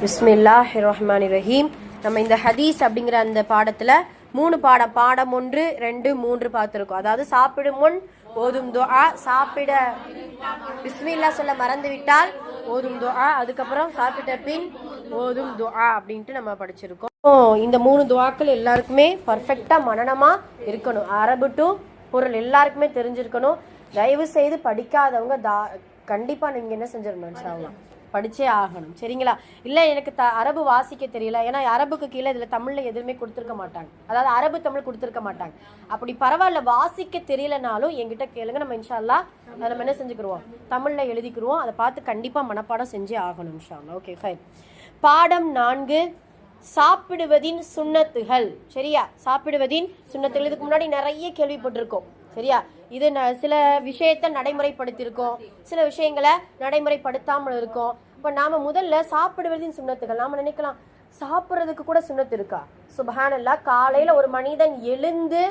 பிஸ்மில்லா ரஹ்மான் ரஹீம் நம்ம இந்த ஹதீஸ் அப்படிங்கிற அந்த பாடத்துல மூணு பாடம் பாடம் ஒன்று ரெண்டு மூன்று பார்த்துருக்கோம். அதாவது சாப்பிடும் முன் ஓதும் துஆ சாப்பிட பிஸ்மில்லா சொல்ல மறந்து விட்டால் ஓதும் துஆ அதுக்கப்புறம் சாப்பிட்ட பின் ஓதும் துஆ அப்படின்ட்டு நம்ம படிச்சிருக்கோம். இந்த மூணு துவாக்கள் எல்லாருக்குமே பர்ஃபெக்டா மனனமா இருக்கணும். அரபு டு பொருள் எல்லாருக்குமே தெரிஞ்சிருக்கணும். தயவு செய்து படிக்காதவங்க தா கண்டிப்பா நீங்க என்ன செஞ்சிடணும் சாவலாம் படித்தே ஆகணும். சரிங்களா? இல்லை எனக்கு த அரபு வாசிக்க தெரியல. ஏன்னா அரபுக்கு கீழே இதில் தமிழில் எதுவுமே கொடுத்துருக்க மாட்டாங்க. அதாவது அரபு தமிழ் கொடுத்துருக்க மாட்டாங்க. அப்படி பரவாயில்ல வாசிக்க தெரியலனாலும் எங்கிட்ட கேளுங்க. நம்ம இன்ஷால்லா நம்ம என்ன செஞ்சுக்கிருவோம்? தமிழில் எழுதிக்கிருவோம். அதை பார்த்து கண்டிப்பாக மனப்பாடம் செஞ்சே ஆகணும் இன்ஷால்லா ஓகே ஃபைன். பாடம் நான்கு சாப்பிடுவதின் சுண்ணத்துகள். சரியா? சாப்பிடுவதின் சுண்ணத்துகள். இதுக்கு முன்னாடி நிறைய கேள்விப்பட்டிருக்கோம். சரியா? இது ந- சில விஷயத்தை நடைமுறைப்படுத்தியிருக்கோம். சில விஷயங்களை நடைமுறைப்படுத்தாமல் இருக்கோம் இப்போ நாம முதல்ல சாப்பிடுவதின் சுண்ணத்துகள் நாம நினைக்கலாம் சாப்பிட்றதுக்கு கூட சுண்ணத்து இருக்கா? சுபஹானல்லா காலையில ஒரு மனிதன் எழுந்து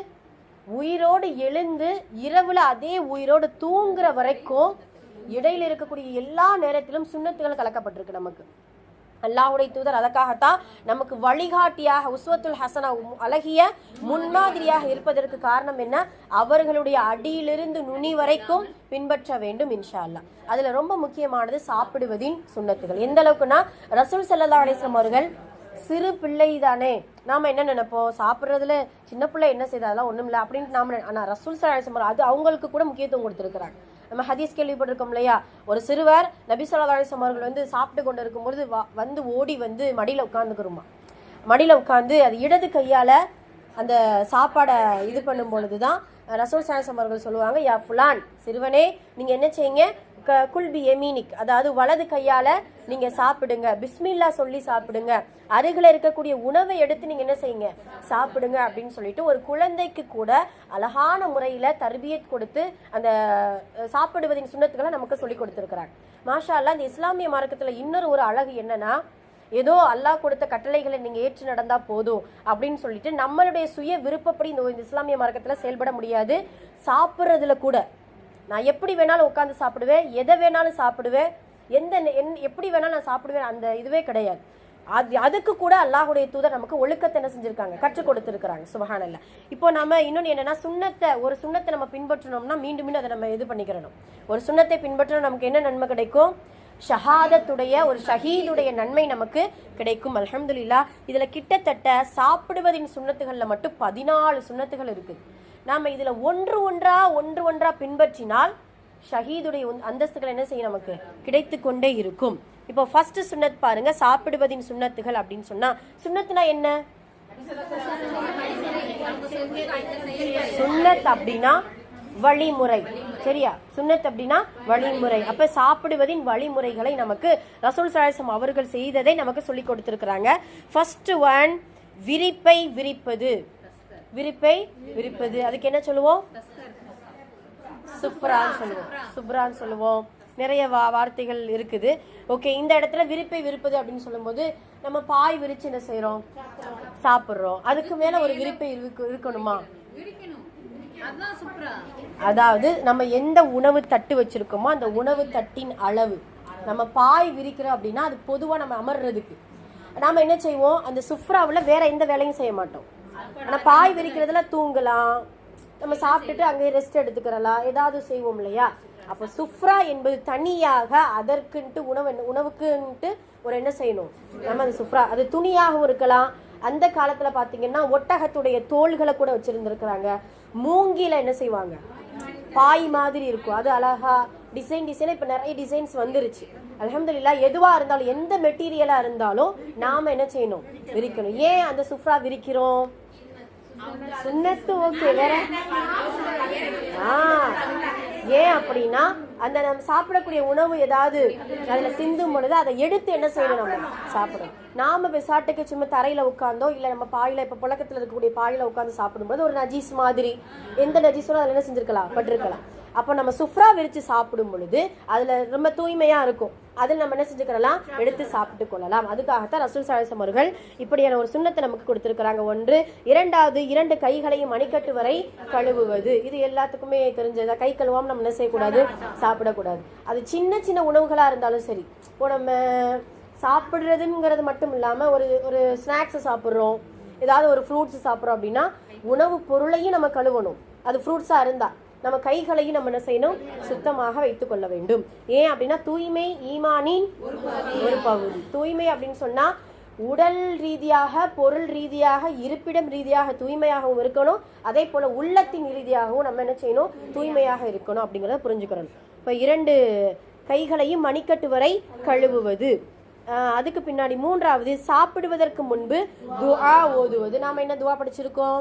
உயிரோடு எழுந்து இரவுல அதே உயிரோடு தூங்குற வரைக்கும் இடையில இருக்கக்கூடிய எல்லா நேரத்திலும் சுண்ணத்துகள் கலக்கப்பட்டிருக்கு நமக்கு. அல்லாஹுடைய தூதர் அதற்காகத்தான் நமக்கு வழிகாட்டியாக உஸ்வத்துல் ஹசனா உம் அழகிய முன்மாதிரியாக இருப்பதற்கு காரணம் என்ன? அவர்களுடைய அடியிலிருந்து நுனி வரைக்கும் பின்பற்ற வேண்டும் இன்ஷா அல்லாஹ் அதில் ரொம்ப முக்கியமானது சாப்பிடுவதின் சுண்ணத்துகள். எந்த அளவுக்குன்னா ரசூல் ஸல்லல்லாஹு அலைஹி அவர்கள் சிறு பிள்ளை தானே நாம என்ன நினைப்போம்? சாப்பிட்றதுல சின்ன பிள்ளை என்ன செய்யுது அதெல்லாம் ஒண்ணும் இல்லை அப்படின்னு நாம ஆனால் ஆனா ரசூல் ஸல்லல்லாஹு அலைஹி அது அவங்களுக்கு கூட முக்கியத்துவம் கொடுத்திருக்கிறாங்க. நம்ம ஹதீஸ் கேள்விப்பட்டிருக்கோம் இல்லையா? ஒரு சிறுவர் நபி ஸல்லல்லாஹு அலைஹி அவர்கள் வந்து சாப்பிட்டு கொண்டு இருக்கும்பொழுது வந்து ஓடி வந்து மடியில உட்காந்துக்கிறோமா மடியில உட்காந்து அது இடது கையால அந்த சாப்பாடை இது பண்ணும் பொழுது தான் ரசூல் சாயசம் அவர்கள் சொல்லுவாங்க யா ஃபுலான் சிறுவனே நீங்க என்ன செய்யுங்க? க- குல்பி எமீனிக் அதாவது வலது கையால நீங்க சாப்பிடுங்க. பிஸ்மில்லா சொல்லி சாப்பிடுங்க. அருகில் இருக்கக்கூடிய உணவை எடுத்து நீங்க என்ன செய்யுங்க? சாப்பிடுங்க அப்படின்னு சொல்லிட்டு ஒரு குழந்தைக்கு கூட அழகான முறையில தர்பியத் கொடுத்து அந்த சாப்பிடுவதின் சுண்ணத்துக்களை நமக்கு சொல்லி கொடுத்துருக்கிறாங்க மாஷா அல்லாஹ் இந்த இஸ்லாமிய மார்க்கத்துல இன்னொரு ஒரு அழகு என்னன்னா ஏதோ அல்லாஹ் கொடுத்த கட்டளைகளை நீங்க ஏற்று நடந்தா போதும் அப்படின்னு சொல்லிட்டு நம்மளுடைய சுய விருப்பப்படி இந்த இந்த இஸ்லாமிய மார்க்கத்துல செயல்பட முடியாது. சாப்பிட்றதுல கூட. நான் எப்படி வேணாலும் உட்காந்து சாப்பிடுவேன் எதை வேணாலும் சாப்பிடுவேன் எந்த என்- எப்படி வேணாலும் நான் சாப்பிடுவேன் அந்த இதுவே கிடையாது. அது அதுக்கு கூட அல்லாஹுடைய தூதர் நமக்கு ஒழுக்கத்தை என்ன செஞ்சிருக்காங்க? கற்றுக் கொடுத்துருக்காங்க சுபஹானல்ல. இப்போ நம்ம இன்னொன்று என்னன்னா சுண்ணத்தை ஒரு சுண்ணத்தை நம்ம பின்பற்றணும்னா மீண்டும் மீண்டும் அதை நம்ம இது பண்ணிக்கிறணும். ஒரு சுண்ணத்தை பின்பற்றணும் நமக்கு என்ன நன்மை கிடைக்கும்? ஷஹாதத்துடைய ஒரு ஷஹீதுடைய நன்மை நமக்கு கிடைக்கும். அல்ஹம்துலில்லா. இதில் கிட்டத்தட்ட சாப்பிடுவதின் சுண்ணத்துகளில் மட்டும் பதினாலு சுண்ணத்துகள் இருக்குது. நாம் இதில் ஒன்று ஒன்றா ஒன்று ஒன்றா பின்பற்றினால் ஷஹீதுடைய அந்தஸ்துகள் என்ன செய்யும் நமக்கு? கிடைத்து கொண்டே இருக்கும். இப்போ ஃபர்ஸ்ட் சுண்ணத் பாருங்க சாப்பிடுவதின் சுண்ணத்துகள் அப்படின்னு சொன்னா சுண்ணத்துனா என்ன? சுண்ணத் அப்படின்னா வழிமுறை. சரியா? சுண்ணத் அப்படின்னா வழிமுறை. அப்ப சாப்பிடுவதின் வழிமுறைகளை நமக்கு ரசூல் சலாசம் அவர்கள் செய்ததை நமக்கு சொல்லி கொடுத்திருக்கிறாங்க. ஃபர்ஸ்ட் ஒன் விரிப்பை விரிப்பது. விரிப்பை விரிப்பது. அதுக்கு என்ன சொல்லுவோம்? சுப்ரான்னு சொல்லுவோம். சுப்ரான்னு சொல்லுவோம். நிறைய வா வார்த்தைகள் இருக்குது. ஓகே இந்த இடத்துல விரிப்பை விரிப்பது அப்படின்னு சொல்லும்போது நம்ம பாய் விரிச்சு என்ன செய்யறோம் சாப்பிட்றோம். அதுக்கு மேல ஒரு விரிப்பை இருக்கணுமா? அதாவது நம்ம எந்த உணவு தட்டு வச்சிருக்கோமோ அந்த உணவு தட்டின் அளவு. நம்ம பாய் விரிக்கிறோம் அப்படின்னா அது பொதுவா நம்ம அமர்றதுக்கு. நாம என்ன செய்வோம்? அந்த சுப்ராவில் வேற எந்த வேலையும் செய்ய மாட்டோம். ஆனா பாய் விரிக்கிறதுல தூங்கலாம். நம்ம சாப்பிட்டுட்டு அங்கே ரெஸ்ட் எடுத்துக்கிறலாம். ஏதாவது செய்வோம் இல்லையா? அப்ப சுஃப்ரா என்பது தனியாக அதற்குன்ட்டு உணவு உணவுக்குன்ட்டு ஒரு என்ன செய்யணும்? நம்ம அந்த சுஃப்ரா அது துணியாகவும் இருக்கலாம். அந்த காலத்துல பாத்தீங்கன்னா ஒட்டகத்துடைய தோள்களை கூட வச்சிருந்திருக்கிறாங்க. மூங்கில என்ன செய்வாங்க? பாய் மாதிரி இருக்கும். அது அழகா டிசைன் டிசைன் இப்ப நிறைய டிசைன்ஸ் வந்துருச்சு. அல்ஹம்துலில்லாஹ் எதுவா இருந்தாலும் எந்த மெட்டீரியலா இருந்தாலும் நாம என்ன செய்யணும்? விரிக்கணும். ஏன் அந்த சுஃப்ரா விரிக்கிறோம்? சுண்ணத்து ஓகே வேற? ஆ ஏன் அப்படின்னா அந்த நம்ம சாப்பிடக்கூடிய உணவு ஏதாவது அதுல சிந்தும் பொழுது அதை எடுத்து என்ன செய்யணும் நம்ம? சாப்பிடணும். நாம பெசாட்டுக்கு சும்மா தரையில உட்காந்தோ இல்ல நம்ம பாயில இப்ப புழக்கத்துல இருக்கக்கூடிய பாயில உட்காந்து சாப்பிடும்போது ஒரு நஜீஸ் மாதிரி. எந்த நஜீஸும் அதுல என்ன செஞ்சிருக்கலாம்? பட்டிருக்கலாம். அப்போ நம்ம சுஃப்ரா விரிச்சு சாப்பிடும் பொழுது அதுல ரொம்ப தூய்மையா இருக்கும். அதில் நம்ம என்ன செஞ்சுக்கிறலாம்? எடுத்து சாப்பிட்டு கொள்ளலாம். அதுக்காகத்தான் ரசூல் சாலிசம் அவர்கள் இப்படியான ஒரு சுண்ணத்தை நமக்கு கொடுத்திருக்கிறாங்க. ஒன்று இரண்டாவது இரண்டு கைகளையும் மணிக்கட்டு வரை கழுவுவது. இது எல்லாத்துக்குமே தெரிஞ்சதா. கை கழுவாம நம்ம என்ன செய்யக்கூடாது? சாப்பிடக்கூடாது. அது சின்ன சின்ன உணவுகளா இருந்தாலும் சரி. இப்போ நம்ம சாப்பிடுறதுங்கிறது மட்டும் இல்லாம ஒரு ஒரு ஸ்நாக்ஸ் சாப்பிட்றோம். ஏதாவது ஒரு ஃப்ரூட்ஸ் சாப்பிட்றோம் அப்படின்னா உணவு பொருளையும் நம்ம கழுவணும். அது ஃப்ரூட்ஸா இருந்தா. நம்ம கைகளையும் நம்ம என்ன செய்யணும்? சுத்தமாக வைத்துக் கொள்ள வேண்டும். ஏன் அப்படின்னா தூய்மை ஈமானின் ஒரு பகுதி. தூய்மை அப்படின்னு சொன்னா உடல் ரீதியாக பொருள் ரீதியாக இருப்பிடம் ரீதியாக தூய்மையாகவும் இருக்கணும். அதே போல உள்ளத்தின் ரீதியாகவும் நம்ம என்ன செய்யணும்? தூய்மையாக இருக்கணும் அப்படிங்கிறத புரிஞ்சுக்கிறோம் இப்போ இரண்டு கைகளையும் மணிக்கட்டு வரை கழுவுவது. அதுக்கு பின்னாடி மூன்றாவது சாப்பிடுவதற்கு முன்பு துஆ ஓதுவது. நாம என்ன துஆ படிச்சிருக்கோம்?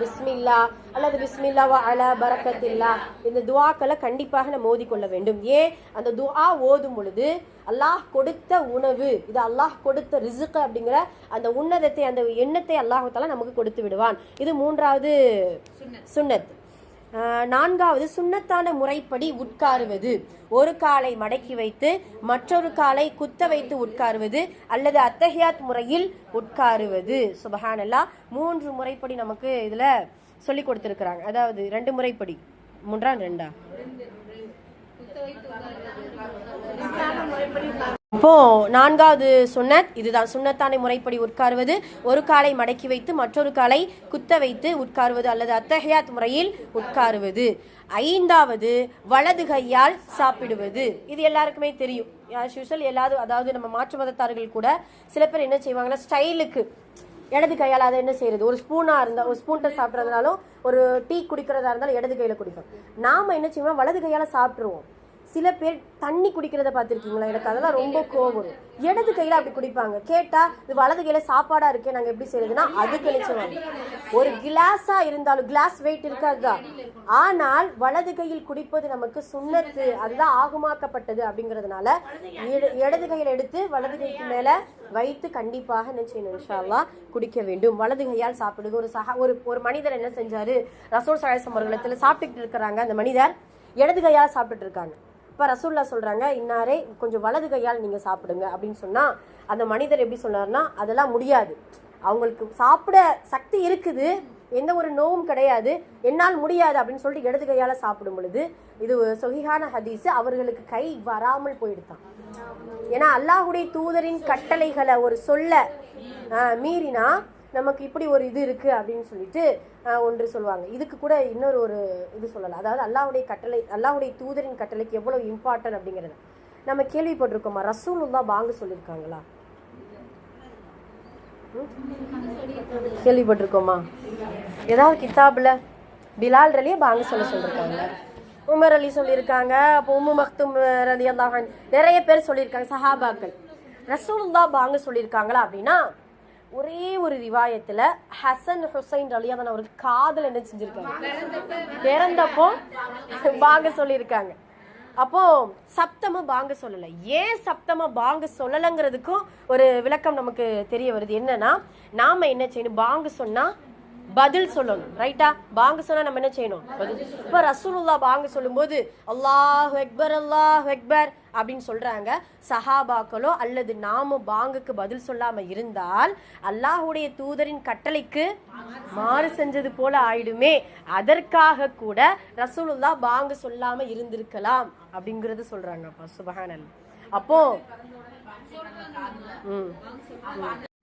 பிஸ்மில்லா. அல்லது பிஸ்மில்லா அலா பரக்கத்தில்லா. இந்த துஆக்களை கண்டிப்பாக நம்ம ஓதிக்கொள்ள வேண்டும். ஏன் அந்த துஆ ஓதும் பொழுது அல்லாஹ் கொடுத்த உணவு இது அல்லாஹ் கொடுத்த ரிசுக்கு அப்படிங்கிற அந்த உன்னதத்தை அந்த எண்ணத்தை அல்லாஹால நமக்கு கொடுத்து விடுவான். இது மூன்றாவது சுன்னத் நான்காவது சுண்ணத்தான முறைப்படி உட்காருவது. ஒரு காலை மடக்கி வைத்து மற்றொரு காலை குத்த வைத்து உட்காருவது அல்லது அத்தஹியாத் முறையில் உட்காருவது. சுபஹானல்லா மூன்று முறைப்படி நமக்கு இதில் சொல்லி கொடுத்துருக்குறாங்க. அதாவது ரெண்டு முறைப்படி. மூன்றாம் ரெண்டா? இப்போ நான்காவது சுன்னத் இதுதான் சுன்னத்தானை முறைப்படி உட்காருவது. ஒரு காலை மடக்கி வைத்து மற்றொரு காலை குத்த வைத்து உட்காருவது அல்லது அத்தஹியாத் முறையில் உட்காருவது. ஐந்தாவது வலது கையால் சாப்பிடுவது. இது எல்லாருக்குமே தெரியும். ஆஸ் யூஸ்வல் எல்லாரும் அதாவது நம்ம மாற்று மதத்தார்கள் கூட சில பேர் என்ன செய்வாங்கன்னா ஸ்டைலுக்கு இடது கையால் அதை என்ன செய்யறது? ஒரு ஸ்பூனாக இருந்தால் ஒரு ஸ்பூன்ட்டை சாப்பிட்றதுனாலும் ஒரு டீ குடிக்கிறதா இருந்தாலும் இடது கையில் குடிப்போம் நாம் என்ன செய்வோம்? வலது கையால் சாப்பிட்ருவோம் சில பேர் தண்ணி குடிக்கிறத பார்த்துருக்கீங்களா? எனக்கு அதெல்லாம் ரொம்ப கோவம். இடது கையில அப்படி குடிப்பாங்க. கேட்டா இது வலது கையில சாப்பாடா இருக்கே நாங்க எப்படி செய்யறதுன்னா அதுக்கு நினைச்சுவாங்க ஒரு கிளாஸா இருந்தாலும் கிளாஸ் வெயிட் இருக்காதுதான் ஆனால் வலது கையில் குடிப்பது நமக்கு சுண்ணத்து அதுதான் ஆகுமாக்கப்பட்டது அப்படிங்கறதுனால இட- இடது கையில் எடுத்து வலது கைக்கு மேல வைத்து கண்டிப்பாக என்ன செய்யணும் குடிக்க வேண்டும். வலது கையால் சாப்பிடுது ஒரு சஹா ஒரு ஒரு மனிதர் என்ன செஞ்சாரு? ரசூல் சலாசம் அவர்களிடத்துல சாப்பிட்டுக்கிட்டு இருக்கிறாங்க. அந்த மனிதர் இடது கையால் சாப்பிட்டுட்டு இருக்காங்க. இப்போ ரசூல்லா சொல்கிறாங்க இன்னாரே கொஞ்சம் வலது கையால் நீங்கள் சாப்பிடுங்க அப்படின்னு சொன்னால் அந்த மனிதர் எப்படி சொன்னார்னா அதெல்லாம் முடியாது. அவங்களுக்கு சாப்பிட சக்தி இருக்குது எந்த ஒரு நோவும் கிடையாது என்னால் முடியாது அப்படின்னு சொல்லிட்டு இடது கையால் சாப்பிடும் பொழுது இது சொகிஹான ஹதீஸ் அவர்களுக்கு கை வராமல் போயிடுதான். ஏன்னா அல்லாஹுடைய தூதரின் கட்டளைகளை ஒரு சொல்ல மீறினா நமக்கு இப்படி ஒரு இது இருக்குது அப்படின்னு சொல்லிட்டு ஒன்று சொல்லுவாங்க. இதுக்கு கூட இன்னொரு ஒரு இது சொல்லலாம். அதாவது அல்லாவுடைய கட்டளை அல்லாவுடைய தூதரின் கட்டளைக்கு எவ்வளோ இம்பார்ட்டன்ட் அப்படிங்கிறது. நம்ம கேள்விப்பட்டிருக்கோமா? ரசூலுல்லா பாங்கு சொல்லியிருக்காங்களா கேள்விப்பட்டிருக்கோமா? ஏதாவது கிதாப்ல பிலால் ரலியே பாங்க சொல்ல சொல்லியிருக்காங்க உமர் அலி சொல்லியிருக்காங்க அப்போ உம்மு மக்தும் ரலி அல்லாஹான் நிறைய பேர் சொல்லியிருக்காங்க சஹாபாக்கள். ரசூலுல்லா பாங்கு சொல்லியிருக்காங்களா அப்படின்னா ஒரே ஒரு ரிவாயத்துல ஹசன் ஹுசைன் ரலியாதன் அவருக்கு காதல் என்ன செஞ்சிருக்காங்க? பிறந்தப்போ பாங்க சொல்லியிருக்காங்க. அப்போ சப்தமா பாங்க சொல்லல. ஏன் சப்தமா பாங்க சொல்லலைங்கிறதுக்கும் ஒரு விளக்கம் நமக்கு தெரிய வருது. என்னன்னா நாம என்ன செய்யணும்? பாங்க சொன்னா பதில் சொல்லணும் ரைட்டா பாங்கு சொன்னா நம்ம என்ன செய்யணும்? பதில். இப்ப ரசூலுல்லா பாங்கு சொல்லும்போது அல்லாஹ் அக்பர் அல்லாஹ் அக்பர் அப்படின்னு சொல்றாங்க. சஹாபாக்களோ அல்லது நாம பாங்குக்கு பதில் சொல்லாம இருந்தால் அல்லாஹ்வுடைய தூதரின் கட்டளைக்கு மாறு செஞ்சது போல ஆயிடுமே. அதற்காக கூட ரசூலுல்லா பாங்கு சொல்லாம இருந்திருக்கலாம் அப்படிங்கறது சொல்றாங்க. அப்பா சுபஹானல் அப்போ ம்.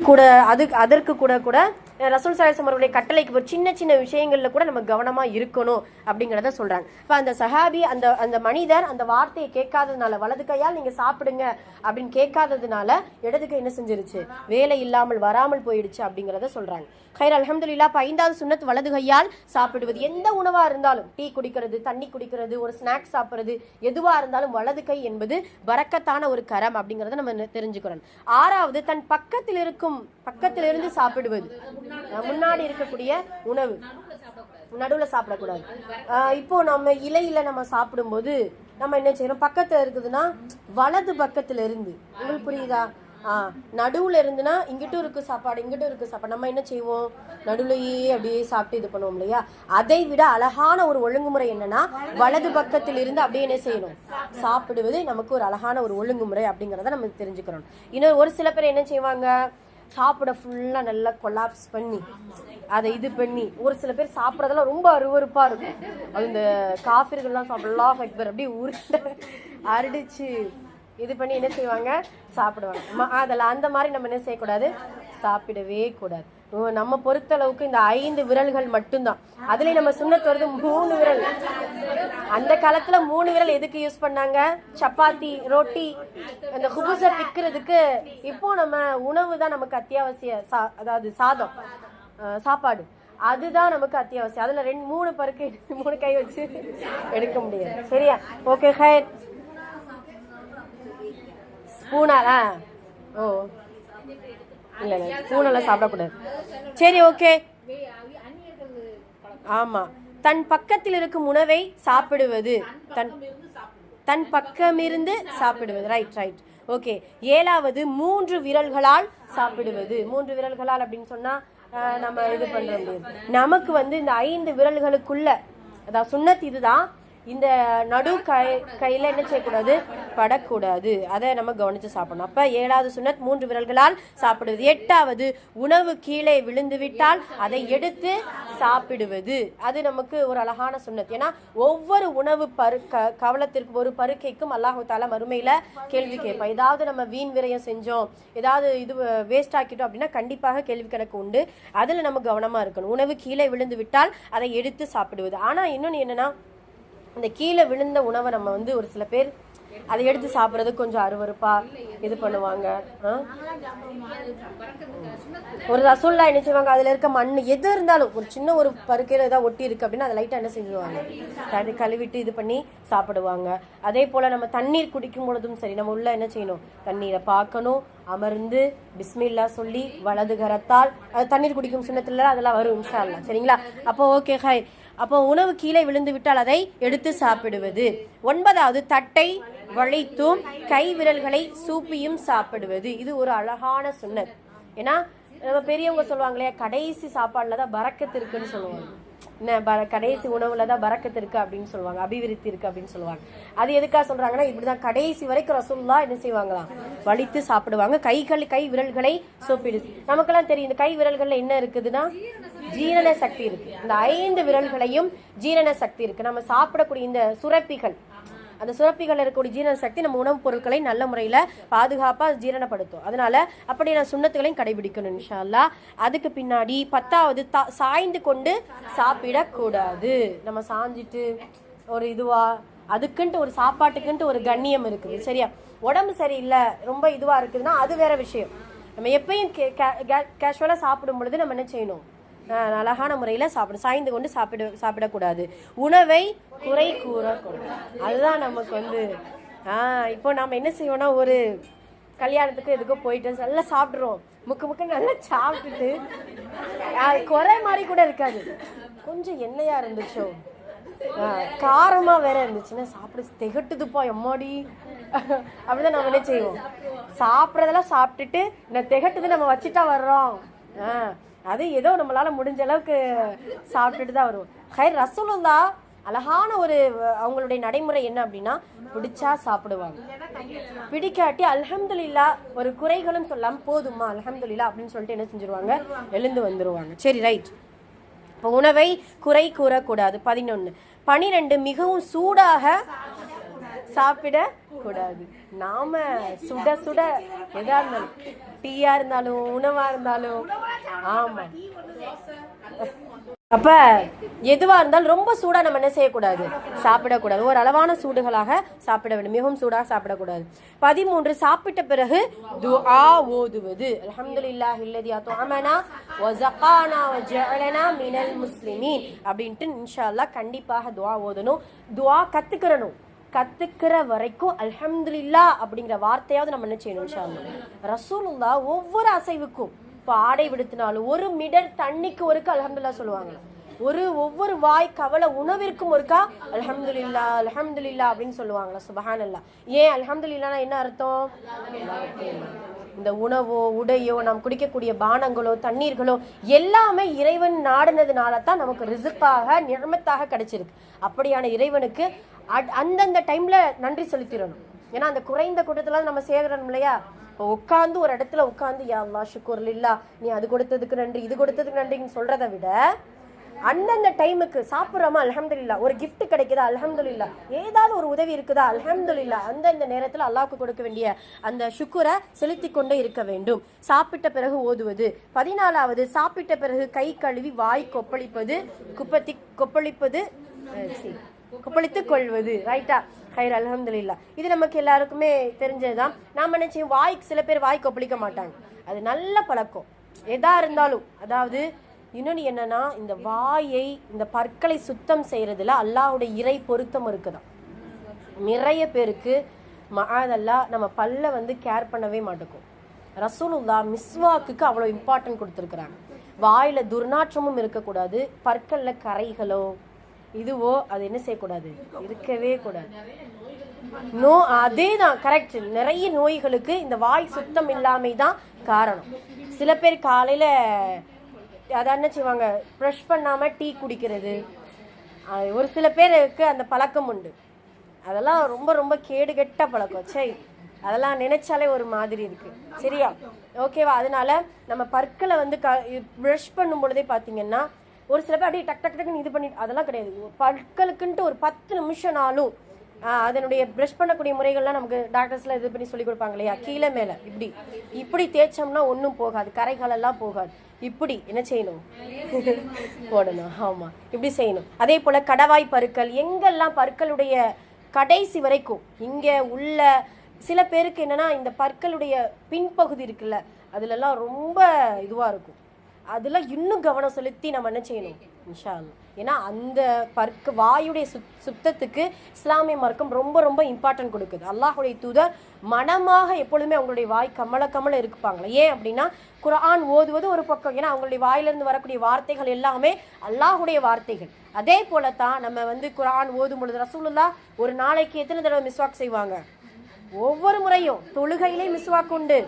கூட அது அதற்கு கூட கூட ரசூல் சாயசம் அவருடைய கட்டளைக்கு ஒரு சின்ன சின்ன விஷயங்கள்ல கூட நம்ம கவனமா இருக்கணும் அப்படிங்கிறத சொல்றாங்க. இப்போ அந்த சஹாபி அந்த அந்த மனிதர் அந்த வார்த்தையை கேட்காததுனால வலது கையால் நீங்க சாப்பிடுங்க அப்படின்னு கேட்காததுனால இடது கை என்ன செஞ்சிருச்சு? வேலை இல்லாமல் வராமல் போயிடுச்சு அப்படிங்கிறத சொல்றாங்க. ஹைர் அலமதுல்லா இப்போ ஐந்தாவது சுன்னத் வலது கையால் சாப்பிடுவது எந்த உணவா இருந்தாலும் டீ குடிக்கிறது தண்ணி குடிக்கிறது ஒரு ஸ்நாக்ஸ் சாப்பிட்றது எதுவா இருந்தாலும் வலது கை என்பது வரக்கத்தான ஒரு கரம் அப்படிங்கிறத நம்ம தெரிஞ்சுக்கிறோம். ஆறாவது தன் பக்கத்தில் இருக்கும் பக்கத்தில் இருந்து சாப்பிடுவது. முன்னாடி இருக்கக்கூடிய உணவு. நடுவில் சாப்பிடக்கூடாது. ஆஹ் இப்போ நம்ம இலையில நம்ம சாப்பிடும்போது நம்ம என்ன செய்யறோம்? பக்கத்துல இருக்குதுன்னா வலது பக்கத்துல இருந்து. உங்களுக்கு புரியுதா? ஆ நடுவுல இருந்துன்னா இங்கிட்டும் இருக்கு சாப்பாடு இங்கிட்டும் இருக்கு சாப்பாடு. நம்ம என்ன செய்வோம்? நடுவுலயே அப்படியே சாப்பிட்டு இது பண்ணுவோம் இல்லையா? அதை விட அழகான ஒரு ஒழுங்குமுறை என்னன்னா வலது பக்கத்தில் இருந்து அப்படியே என்ன செய்யணும்? சாப்பிடுவது நமக்கு ஒரு அழகான ஒரு ஒழுங்குமுறை அப்படிங்கறத நம்ம தெரிஞ்சுக்கிறோம் இன்னும் ஒரு சில பேர் என்ன செய்வாங்க? சாப்பிட ஃபுல்லாக நல்லா கொலாப்ஸ் பண்ணி அதை இது பண்ணி ஒரு சில பேர் சாப்பிட்றதெல்லாம் ரொம்ப அருவறுப்பாக இருக்கும். அது இந்த காஃபிர்கள்லாம் சாப்பிடலாம் அக்பர் அப்படியே உருட்ட அடிச்சு இது பண்ணி என்ன செய்வாங்க? சாப்பிடுவாங்க. ம- அதில் அந்த மாதிரி நம்ம என்ன செய்யக்கூடாது? சாப்பிடவே கூடாது. ஓ, நம்ம பொறுத்தளவுக்கு இந்த ஐந்து விரல்கள் மட்டும்தான். அதுலயும் நம்ம சுண்ணத்து வருது மூணு விரல். அந்த காலத்துல மூணு விரல் எதுக்கு யூஸ் பண்ணாங்க? சப்பாத்தி ரொட்டி அந்த குபுச பிக்கிறதுக்கு. இப்போ நம்ம உணவு தான் நமக்கு அத்தியாவசிய சா- அதாவது சாதம் சாப்பாடு. அதுதான் நமக்கு அத்தியாவசியம். அதுல ரெண்டு மூணு பருக்கு மூணு கை வச்சு எடுக்க முடியாது. சரியா? ஓகே ஹைர் ஸ்பூனாரா ஓ இல்ல இல்ல ஸ்பூனெல்லாம் சாப்பிடக்கூடாது. சரி ஓகே. ஆமா. தன் பக்கத்தில் இருக்கும் உணவை சாப்பிடுவது. தன் தன் பக்கமிருந்து சாப்பிடுவது. ரைட் ரைட் ஓகே ஏழாவது மூன்று விரல்களால் சாப்பிடுவது. மூன்று விரல்களால் அப்படின்னு சொன்னா அஹ், நம்ம இது முடியாது. நமக்கு வந்து இந்த ஐந்து விரல்களுக்குள்ள அதாவது சுண்ணத் இதுதான். இந்த நடு கை கையில என்ன செய்யக்கூடாது? படக்கூடாது. அதை நம்ம கவனிச்சு சாப்பிடணும். அப்ப ஏழாவது சுனத் மூன்று விரல்களால் சாப்பிடுவது. எட்டாவது உணவு கீழே விழுந்து விட்டால் அதை எடுத்து சாப்பிடுவது. அது நமக்கு ஒரு அழகான சுன்னத் ஏன்னா ஒவ்வொரு உணவு பரு க- கவலத்திற்கு ஒரு பருக்கைக்கும் அல்லாஹு தாலா மறுமையில கேள்வி கேட்பான். ஏதாவது நம்ம வீண் விரயம் செஞ்சோம் ஏதாவது இது வேஸ்ட் ஆக்கிட்டோம் அப்படின்னா கண்டிப்பாக கேள்வி கணக்கு உண்டு. அதுல நம்ம கவனமா இருக்கணும். உணவு கீழே விழுந்து விட்டால் அதை எடுத்து சாப்பிடுவது. ஆனா இன்னொன்னு என்னன்னா இந்த கீழே விழுந்த உணவை நம்ம வந்து ஒரு சில பேர் அதை எடுத்து சாப்பிட்றது கொஞ்சம் அருவறுப்பா இது பண்ணுவாங்க. ஒரு ரசோல்லா என்ன செய்வாங்க அதுல இருக்க மண் எது இருந்தாலும் ஒரு சின்ன ஒரு பருக்கையில ஏதாவது ஒட்டி இருக்கு அப்படின்னா அதை லைட்டா என்ன செஞ்சுருவாங்க? தண்ணி கழுவிட்டு இது பண்ணி சாப்பிடுவாங்க. அதே போல நம்ம தண்ணீர் குடிக்கும் பொழுதும் சரி நம்ம உள்ள என்ன செய்யணும்? தண்ணீரை பார்க்கணும் அமர்ந்து பிஸ்மில்லா சொல்லி வலது கரத்தால் அது தண்ணீர் குடிக்கும் சின்னத்துல அதெல்லாம் வரும் இன்ஷா சரிங்களா? அப்போ ஓகே ஹாய் அப்போ உணவு கீழே விழுந்து விட்டால் அதை எடுத்து சாப்பிடுவது. ஒன்பதாவது தட்டை வளைத்தும் கை விரல்களை சூப்பியும் சாப்பிடுவது. இது ஒரு அழகான சுண்ணத். ஏன்னா நம்ம பெரியவங்க சொல்லுவாங்க இல்லையா கடைசி சாப்பாடுல தான் பறக்கத்து இருக்குன்னு சொல்லுவாங்க. கடைசி உணவுல தான் பறக்கத்து இருக்கு அப்படின்னு சொல்லுவாங்க அபிவிருத்தி இருக்கு அப்படின்னு சொல்லுவாங்க. அது எதுக்காக சொல்றாங்கன்னா இப்படிதான் கடைசி வரைக்கும் ரசூல்லா என்ன செய்வாங்களாம்? வலித்து சாப்பிடுவாங்க. கைகள் கை விரல்களை சோப்பிடு. நமக்கெல்லாம் தெரியும் இந்த கை விரல்கள்ல என்ன இருக்குதுன்னா? ஜீரண சக்தி இருக்கு. இந்த ஐந்து விரல்களையும் ஜீரண சக்தி இருக்கு. நம்ம சாப்பிடக்கூடிய இந்த சுரப்பிகள் அந்த சுரப்பிகள் இருக்கக்கூடிய ஜீரண சக்தி நம்ம உணவுப் பொருட்களை நல்ல முறையில பாதுகாப்பா ஜீரணப்படுத்தும். அதனால அப்படியான சுண்ணத்துகளையும் கடைபிடிக்கணும் இன்ஷால்லா அதுக்கு பின்னாடி பத்தாவது தா- சாய்ந்து கொண்டு சாப்பிடக்கூடாது. நம்ம சாஞ்சிட்டு ஒரு இதுவா அதுக்குன்ட்டு ஒரு சாப்பாட்டுக்குன்ட்டு ஒரு கண்ணியம் இருக்குது சரியா? உடம்பு சரியில்லை ரொம்ப இதுவா இருக்குதுன்னா அது வேற விஷயம். நம்ம எப்பயும் கேஷுவலா சாப்பிடும் பொழுது நம்ம என்ன செய்யணும்? அழகான முறையில் சாப்பிடும் சாய்ந்து கொண்டு சாப்பிட சாப்பிடக்கூடாது. உணவை குறை கூறக்கூடாது. அதுதான் நமக்கு வந்து இப்போ நாம் என்ன செய்வோம்னா ஒரு கல்யாணத்துக்கு எதுக்கோ போயிட்டு நல்லா சாப்பிட்றோம். முக்கு முக்க நல்லா சாப்பிட்டுட்டு அது குறை மாதிரி கூட இருக்காது. கொஞ்சம் எண்ணெயா இருந்துச்சோ? காரமாக வேற இருந்துச்சுன்னா சாப்பிட திகட்டுதுப்பா எம்மாடி. அப்படிதான் நம்ம என்ன செய்வோம்? சாப்பிட்றதெல்லாம் சாப்பிட்டுட்டு இந்த திகட்டுது நம்ம வச்சுட்டா வர்றோம். ஆ அது ஏதோ நம்மளால முடிஞ்ச அளவுக்கு சாப்பிட்டுட்டு தான் வருவோம். ஹைர் ரசூலுல்லா அழகான ஒரு அவங்களுடைய நடைமுறை என்ன அப்படின்னா பிடிச்சா சாப்பிடுவாங்க. பிடிக்காட்டி அல்ஹம்துல்லா ஒரு குறைகளும் சொல்லாம போதுமா அல்ஹம்துல்லா அப்படின்னு சொல்லிட்டு என்ன செஞ்சிருவாங்க? எழுந்து வந்துருவாங்க. சரி ரைட் இப்போ உணவை குறை கூறக்கூடாது. பதினொன்று பனிரெண்டு மிகவும் சூடாக சாப்பிட கூடாது நாம சுட சுட எதா இருந்தாலும் டீயா இருந்தாலும் உணவா இருந்தாலும். ஆமா. அப்ப எதுவா இருந்தாலும் ரொம்ப சூடா நம்ம என்ன செய்யக்கூடாது? சாப்பிடக்கூடாது. ஒரு அளவான சூடுகளாக சாப்பிட வேண்டும். மிகவும் சூடாக சாப்பிடக்கூடாது. பதிமூன்று சாப்பிட்ட பிறகு துஆ ஓதுவது. அல்ஹம்துலில்லாஹி இல்லதி அத்அமனா வ ஸகானா மினல் முஸ்லிமீன். அப்படின்ட்டு இன்ஷா அல்லாஹ் கண்டிப்பாக துஆ ஓதணும். துஆ கத்துக்கிறணும். கத்துக்கிற வரைக்கும் அல்ஹம்துலில்லா அப்படிங்கிற வார்த்தையாவது நம்ம என்ன செய்யணும் இன்ஷா ரசூலுல்லா ஒவ்வொரு அசைவுக்கும் இப்போ ஆடை விடுத்தினாலும் ஒரு மிடர் தண்ணிக்கு ஒருக்க அலமதுல்லா சொல்லுவாங்க. ஒரு ஒவ்வொரு வாய் கவலை உணவிற்கும் ஒருக்கா அலமதுல்லா அலமதுல்லா அப்படின்னு சொல்லுவாங்களா சுபஹானல்லா ஏன் அல்ஹம்துலில்லானா என்ன அர்த்தம்? இந்த உணவோ உடையோ நாம் குடிக்கக்கூடிய பானங்களோ தண்ணீர்களோ எல்லாமே இறைவன் நாடினதுனால தான் நமக்கு ரிசுக்காக நிர்மத்தாக கிடைச்சிருக்கு. அப்படியான இறைவனுக்கு அந்தந்த டைம்ல நன்றி செலுத்திடணும். ஏன்னா அந்த குறைந்த கூட்டத்துல நம்ம சேர்கிறோம் இல்லையா? உட்காந்து ஒரு இடத்துல உட்காந்து யா அல்லா ஷுக்கூர் இல்லா நீ அது கொடுத்ததுக்கு நன்றி இது கொடுத்ததுக்கு நன்றின்னு சொல்றதை விட அந்தந்த டைமுக்கு சாப்பிட்றோமா? அல்ஹம்துலில்லா. ஒரு கிஃப்ட் கிடைக்குதா? அல்ஹம்துலில்லா. ஏதாவது ஒரு உதவி இருக்குதா? அல்ஹம்துலில்லா. அந்தந்த நேரத்தில் அல்லாவுக்கு கொடுக்க வேண்டிய அந்த சுக்குரை செலுத்தி கொண்டே இருக்க வேண்டும். சாப்பிட்ட பிறகு ஓதுவது. பதினாலாவது சாப்பிட்ட பிறகு கை கழுவி வாய் கொப்பளிப்பது குப்பத்தி கொப்பளிப்பது சரி. கொப்பளித்துக் கொள்வது. ரைட்டா ஹைர் அலமதுல்லா இது நமக்கு எல்லாருக்குமே தெரிஞ்சதுதான். நாம நினைச்சோம் வாய் சில பேர் வாய் கொப்பளிக்க மாட்டாங்க. அது நல்ல பழக்கம். எதா இருந்தாலும். அதாவது இன்னொன்று என்னன்னா இந்த வாயை இந்த பற்களை சுத்தம் செய்யறதுல அல்லாஹுடைய இறை பொருத்தம் இருக்குதான். நிறைய பேருக்கு மகாதல்லா நம்ம பல்ல வந்து கேர் பண்ணவே மாட்டோம். ரசூலுல்லா மிஸ்வாக்குக்கு அவ்வளோ இம்பார்ட்டன்ட் கொடுத்துருக்குறாங்க. வாயில துர்நாற்றமும் இருக்கக்கூடாது. பற்களில் கரைகளோ இதுவோ அது என்ன செய்யக்கூடாது? இருக்கவே கூடாது. நோ அதே தான் கரெக்ட் நிறைய நோய்களுக்கு இந்த வாய் சுத்தம் இல்லாமை தான் காரணம். சில பேர் காலையில அதான் என்ன செய்வாங்க? ப்ரஷ் பண்ணாம டீ குடிக்கிறது. அது ஒரு சில பேருக்கு அந்த பழக்கம் உண்டு. அதெல்லாம் ரொம்ப ரொம்ப கேடுகெட்ட பழக்கம். சரி அதெல்லாம் நினைச்சாலே ஒரு மாதிரி இருக்கு. சரியா? ஓகேவா? அதனால நம்ம பற்களை வந்து க ப்ரஷ் பண்ணும் பொழுதே பார்த்தீங்கன்னா ஒரு சில பேர் அப்படியே டக் டக் டக்குன்னு இது பண்ணி அதெல்லாம் கிடையாது. பற்களுக்குன்ட்டு ஒரு பத்து நிமிஷம்னாலும் அதனுடைய ப்ரஷ் பண்ணக்கூடிய முறைகள்லாம் நமக்கு டாக்டர்ஸ்லாம் இது பண்ணி சொல்லி கொடுப்பாங்க இல்லையா? கீழே மேலே. இப்படி. இப்படி தேய்ச்சோம்னா ஒன்றும் போகாது. கரைகாலெல்லாம் போகாது. இப்படி. என்ன செய்யணும்? போடணும். ஆமாம் இப்படி செய்யணும். அதே போல் கடவாய் பருக்கள். எங்கெல்லாம் பற்களுடைய கடைசி வரைக்கும் இங்கே உள்ள சில பேருக்கு என்னென்னா இந்த பற்களுடைய பின்பகுதி இருக்குல்ல அதுலலாம் ரொம்ப இதுவாக இருக்கும். அதில் இன்னும் கவனம் செலுத்தி நம்ம என்ன செய்யணும்? இன்ஷா ஏன்னா அந்த பற்கு வாயுடைய சுத் சுத்தத்துக்கு இஸ்லாமிய மார்க்கம் ரொம்ப ரொம்ப இம்பார்ட்டன்ட் கொடுக்குது. அல்லாஹுடைய தூதர் மனமாக எப்பொழுதுமே அவங்களுடைய வாய் கமல கமல இருக்குப்பாங்களே. ஏன் அப்படின்னா குரான் ஓதுவது ஒரு பக்கம். ஏன்னா அவங்களுடைய வாயிலிருந்து வரக்கூடிய வார்த்தைகள் எல்லாமே அல்லாஹுடைய வார்த்தைகள். அதே போல தான் நம்ம வந்து குரான் ஓதும் பொழுது ரசூலுல்லா ஒரு நாளைக்கு எத்தனை தடவை மிஸ்வாக் செய்வாங்க? ஒவ்வொரு முறையும் தொழுகையிலே மிஸ்வாக் உண்டு.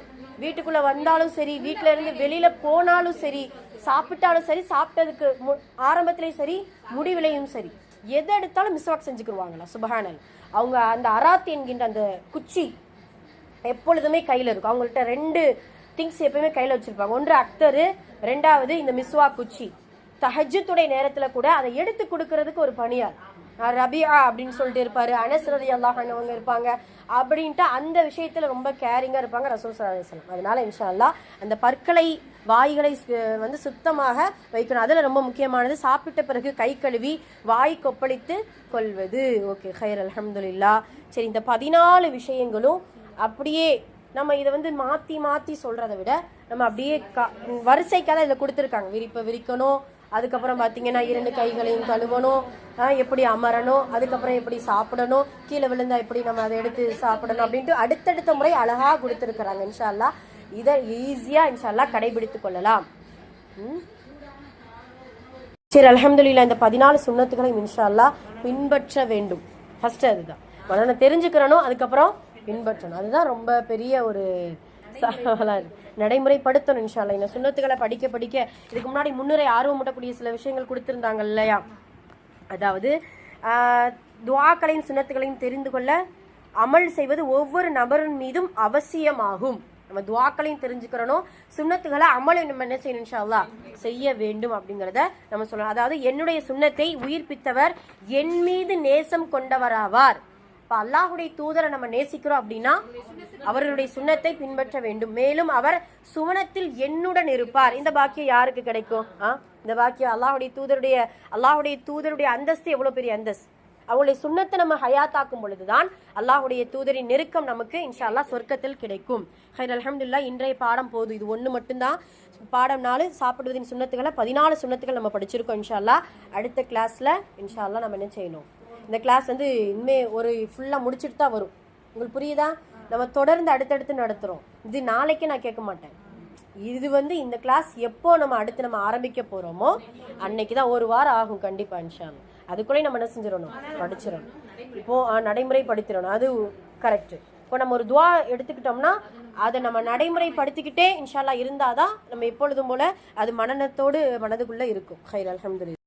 வீட்டுக்குள்ள வந்தாலும் சரி வீட்ல இருந்து வெளியில போனாலும் சரி சாப்பிட்டாலும் சரி சாப்பிட்டதுக்கு மு- ஆரம்பத்திலையும் சரி முடிவிலையும் சரி. எதை எடுத்தாலும் மிஸ்வாக் செஞ்சுக்கிருவாங்களா? சுபஹானல். அவங்க அந்த அராத் என்கின்ற அந்த குச்சி எப்பொழுதுமே கையில் இருக்கும். அவங்கள்ட்ட ரெண்டு திங்ஸ் எப்பயுமே கையில் வச்சிருப்பாங்க. ஒன்று அக்தரு ரெண்டாவது இந்த மிஸ்வா குச்சி. தஹஜத்துடைய நேரத்துல கூட அதை எடுத்து கொடுக்கறதுக்கு ஒரு பணியார். ரபியா அப்படின்னு சொல்லிட்டு இருப்பாரு. அனசரதி அல்லாஹ் அவங்க இருப்பாங்க. அப்படின்ட்டு அந்த விஷயத்தில் ரொம்ப கேரிங்காக இருப்பாங்க ரசூல் சல்லல்லாஹு அதனால இன்ஷா அந்த பற்களை வாய்களை வந்து சுத்தமாக வைக்கணும். அதில் ரொம்ப முக்கியமானது சாப்பிட்ட பிறகு கை கழுவி வாய் கொப்பளித்து கொள்வது. ஓகே ஹைர் அலமதுல்லா சரி இந்த பதினாலு விஷயங்களும் அப்படியே நம்ம இதை வந்து மாற்றி மாற்றி சொல்கிறத விட நம்ம அப்படியே க வரிசைக்காக தான் இதில் கொடுத்துருக்காங்க. விரிப்பை விரிக்கணும் அதுக்கப்புறம் பார்த்தீங்கன்னா இரண்டு கைகளையும் கழுவணும். எப்படி அமரணும் அதுக்கப்புறம் எப்படி சாப்பிடணும் கீழே விழுந்தா எப்படி நம்ம அதை எடுத்து சாப்பிடணும் அப்படின்ட்டு அடுத்தடுத்த முறை அழகாக கொடுத்துருக்குறாங்க இன்ஷால்லா. இதை ஈஸியாக இன்ஷால்லா கடைபிடித்து கொள்ளலாம். சரி அலமதுல்லா இந்த பதினாலு சுண்ணத்துகளையும் இன்ஷால்லா பின்பற்ற வேண்டும். ஃபர்ஸ்ட் அதுதான். முதல்ல தெரிஞ்சுக்கிறனும் அதுக்கப்புறம் பின்பற்றணும். அதுதான் ரொம்ப பெரிய ஒரு நடைமுறைப்படுத்தணும் இன்ஷா அல்லாஹ் இந்த சுண்ணத்துக்களை படிக்க படிக்க இதுக்கு முன்னாடி முன்னுரை ஆர்வமூட்டக்கூடிய சில விஷயங்கள் கொடுத்துருந்தாங்க இல்லையா? அதாவது துவாக்களையும் சுண்ணத்துகளையும் தெரிந்து கொள்ள அமல் செய்வது ஒவ்வொரு நபரின் மீதும் அவசியமாகும். நம்ம துவாக்களையும் தெரிஞ்சுக்கிறணும் சுண்ணத்துகளை அமலை நம்ம என்ன செய்யணும் இன்ஷால்லா செய்ய வேண்டும் அப்படிங்கிறத நம்ம சொல்லலாம் அதாவது என்னுடைய சுண்ணத்தை உயிர்ப்பித்தவர் என் மீது நேசம் கொண்டவராவார். அப்போ அல்லாஹுடைய தூதரை நம்ம நேசிக்கிறோம் அப்படின்னா அவர்களுடைய சுண்ணத்தை பின்பற்ற வேண்டும். மேலும் அவர் சுவனத்தில் என்னுடன் இருப்பார். இந்த பாக்கியம் யாருக்கு கிடைக்கும்? ஆ? இந்த பாக்கியம் அல்லாஹுடைய தூதருடைய அல்லாஹுடைய தூதருடைய அந்தஸ்து எவ்வளோ பெரிய அந்தஸ்து? அவங்களுடைய சுண்ணத்தை நம்ம ஹயாத்தாக்கும் பொழுதுதான் அல்லாஹுடைய தூதரின் நெருக்கம் நமக்கு இன்ஷா அல்லாஹ் சொர்க்கத்தில் கிடைக்கும். ஹைர் அலமதுல்லா இன்றைய பாடம் போதும். இது ஒன்று மட்டும்தான். பாடம் நாலு சாப்பிடுவதின் சுண்ணத்துக்களை பதினாலு சுண்ணத்துக்கள் நம்ம படிச்சிருக்கோம் இன்ஷா அல்லாஹ் அடுத்த கிளாஸ்ல இன்ஷா அல்லா நம்ம என்ன செய்யணும்? இந்த கிளாஸ் வந்து இனிமே ஒரு ஃபுல்லாக முடிச்சுட்டு தான் வரும். உங்களுக்கு புரியுதா? நம்ம தொடர்ந்து அடுத்தடுத்து நடத்துகிறோம் இது நாளைக்கு நான் கேட்க மாட்டேன். இது வந்து இந்த கிளாஸ் எப்போ நம்ம அடுத்து நம்ம ஆரம்பிக்க போகிறோமோ அன்னைக்கு தான் ஒரு வாரம் ஆகும் கண்டிப்பாக இன்ஷா அதுக்குள்ளே நம்ம என்ன செஞ்சிடணும்? படிச்சிடணும். இப்போ நடைமுறை படித்திடணும் அது கரெக்ட் இப்போ நம்ம ஒரு துவா எடுத்துக்கிட்டோம்னா அதை நம்ம நடைமுறைப்படுத்திக்கிட்டே இன்ஷால்லா இருந்தாதான் நம்ம எப்பொழுதும் போல அது மனநத்தோடு மனதுக்குள்ள இருக்கும். ஹைர் அலமதுல்லா